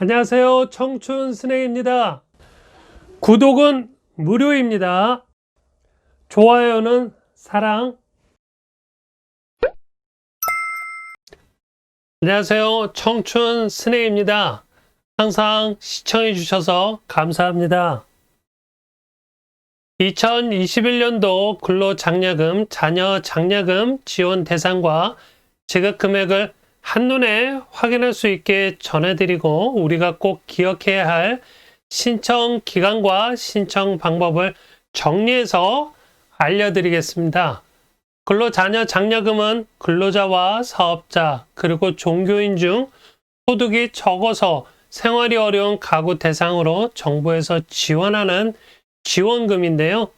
안녕하세요. 청춘 스네입니다. 구독은 무료입니다. 좋아요는 사랑. 안녕하세요. 청춘 스네입니다. 항상 시청해 주셔서 감사합니다. 2021년도 근로장려금, 자녀 장려금 지원 대상과 지급 금액을 한눈에 확인할 수 있게 전해드리고 우리가 꼭 기억해야 할 신청 기간과 신청 방법을 정리해서 알려드리겠습니다. 근로자녀 장려금은 근로자와 사업자 그리고 종교인 중 소득이 적어서 생활이 어려운 가구 대상으로 정부에서 지원하는 지원금인데요.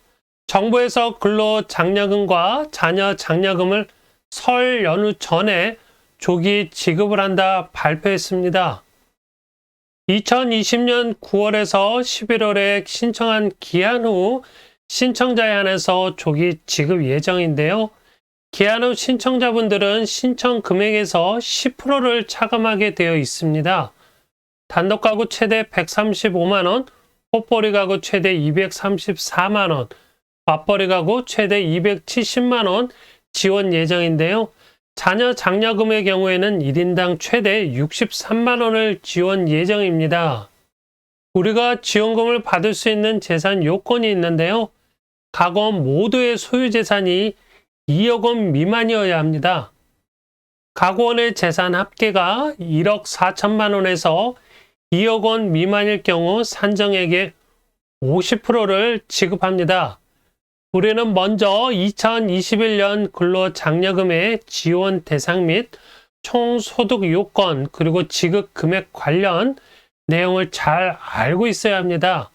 정부에서 근로장려금과 자녀 장려금을 설 연휴 전에 조기 지급을 한다 발표했습니다. 2020년 9월에서 11월에 신청한 기한 후 신청자에 한해서 조기 지급 예정인데요. 기한 후 신청자분들은 신청 금액에서 10%를 차감하게 되어 있습니다. 단독 가구 최대 135만원, 꽃벌이 가구 최대 234만원, 맞벌이 가구 최대 270만원 지원 예정인데요. 자녀 장려금의 경우에는 1인당 최대 63만 원을 지원 예정입니다. 우리가 지원금을 받을 수 있는 재산 요건이 있는데요. 가건 모두의 소유 재산이 2억 원 미만이어야 합니다. 가구원의 재산 합계가 1억 4천만 원에서 2억 원 미만일 경우 산정액의 50%를 지급합니다. 우리는 먼저 2021년 근로장려금의 지원 대상 및 총소득 요건 그리고 지급 금액 관련 내용을 잘 알고 있어야 합니다.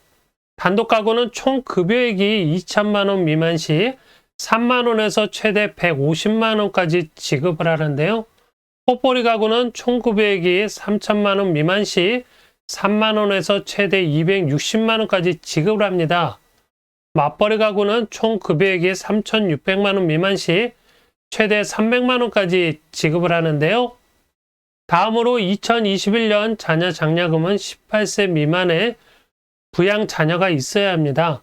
단독 가구는 총 급여액이 2천만 원 미만 시 3만 원에서 최대 150만 원까지 지급을 하는데요. 꽃보리 가구는 총 급여액이 3천만 원 미만 시 3만 원에서 최대 260만 원까지 지급을 합니다. 맞벌이 가구는 총 급여액이 3,600만 원 미만 시 최대 300만 원까지 지급을 하는데요. 다음으로 2021년 자녀 장려금은 18세 미만의 부양 자녀가 있어야 합니다.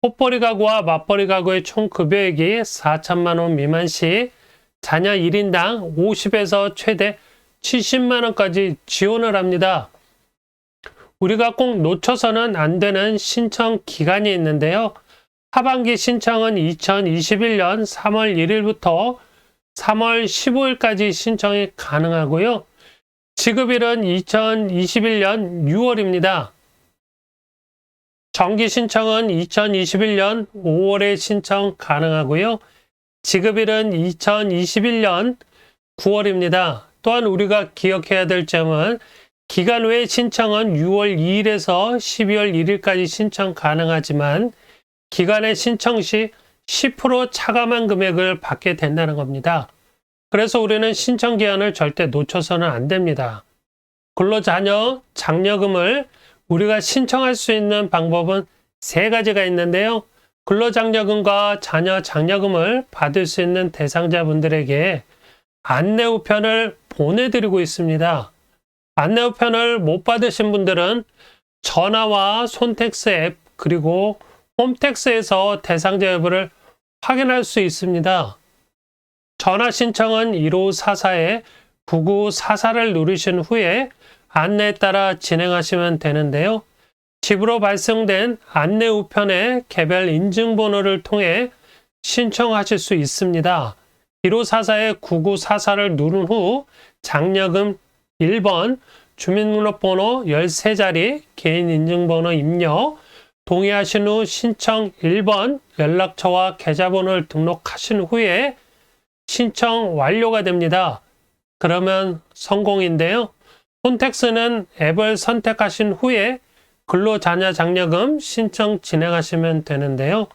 꽃벌이 가구와 맞벌이 가구의 총 급여액이 4천만 원 미만 시 자녀 1인당 50에서 최대 70만 원까지 지원을 합니다. 우리가 꼭 놓쳐서는 안 되는 신청 기간이 있는데요. 하반기 신청은 2021년 3월 1일부터 3월 15일까지 신청이 가능하고요. 지급일은 2021년 6월입니다. 정기 신청은 2021년 5월에 신청 가능하고요. 지급일은 2021년 9월입니다. 또한 우리가 기억해야 될 점은 기간 외 신청은 6월 2일에서 12월 1일까지 신청 가능하지만 기간의 신청 시 10% 차감한 금액을 받게 된다는 겁니다. 그래서 우리는 신청 기한을 절대 놓쳐서는 안 됩니다. 근로자녀 장려금을 우리가 신청할 수 있는 방법은 세 가지가 있는데요. 근로장려금과 자녀 장려금을 받을 수 있는 대상자분들에게 안내 우편을 보내드리고 있습니다. 안내 우편을 못 받으신 분들은 전화와 손택스 앱 그리고 홈택스에서 대상자 여부를 확인할 수 있습니다. 전화 신청은 1544에 9944를 누르신 후에 안내에 따라 진행하시면 되는데요. 집으로 발송된 안내 우편의 개별 인증번호를 통해 신청하실 수 있습니다. 1544에 9944를 누른 후 장려금 1번, 주민등록번호 13자리, 개인인증번호 입력, 동의하신 후 신청 1번 연락처와 계좌번호를 등록하신 후에 신청 완료가 됩니다. 그러면 성공인데요. 콘텍스는 앱을 선택하신 후에 근로자녀 장려금 신청 진행하시면 되는데요.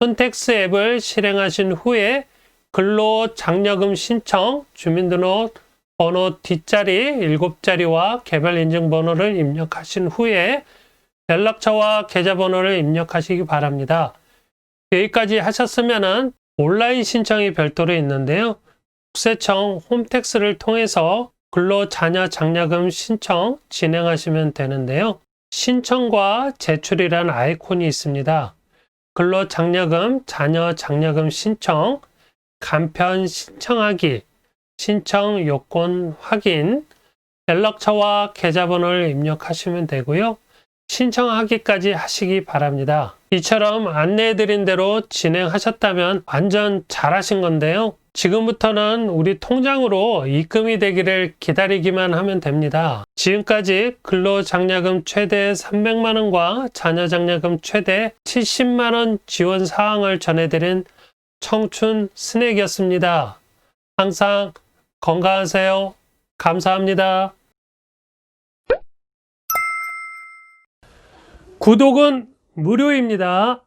콘텍스 앱을 실행하신 후에 근로장려금 신청, 주민등록 번호 뒷자리 7자리와 개별인증번호를 입력하신 후에 연락처와 계좌번호를 입력하시기 바랍니다. 여기까지 하셨으면 온라인 신청이 별도로 있는데요. 국세청 홈택스를 통해서 근로자녀 장려금 신청 진행하시면 되는데요. 신청과 제출이란 아이콘이 있습니다. 근로장려금, 자녀 장려금 신청, 간편 신청하기, 신청 요건 확인, 연락처와 계좌번호를 입력하시면 되고요. 신청하기까지 하시기 바랍니다. 이처럼 안내해드린 대로 진행하셨다면 완전 잘하신 건데요. 지금부터는 우리 통장으로 입금이 되기를 기다리기만 하면 됩니다. 지금까지 근로장려금 최대 300만원과 자녀장려금 최대 70만원 지원 사항을 전해드린 청춘 스낵이었습니다. 항상 건강하세요. 감사합니다. 구독은 무료입니다.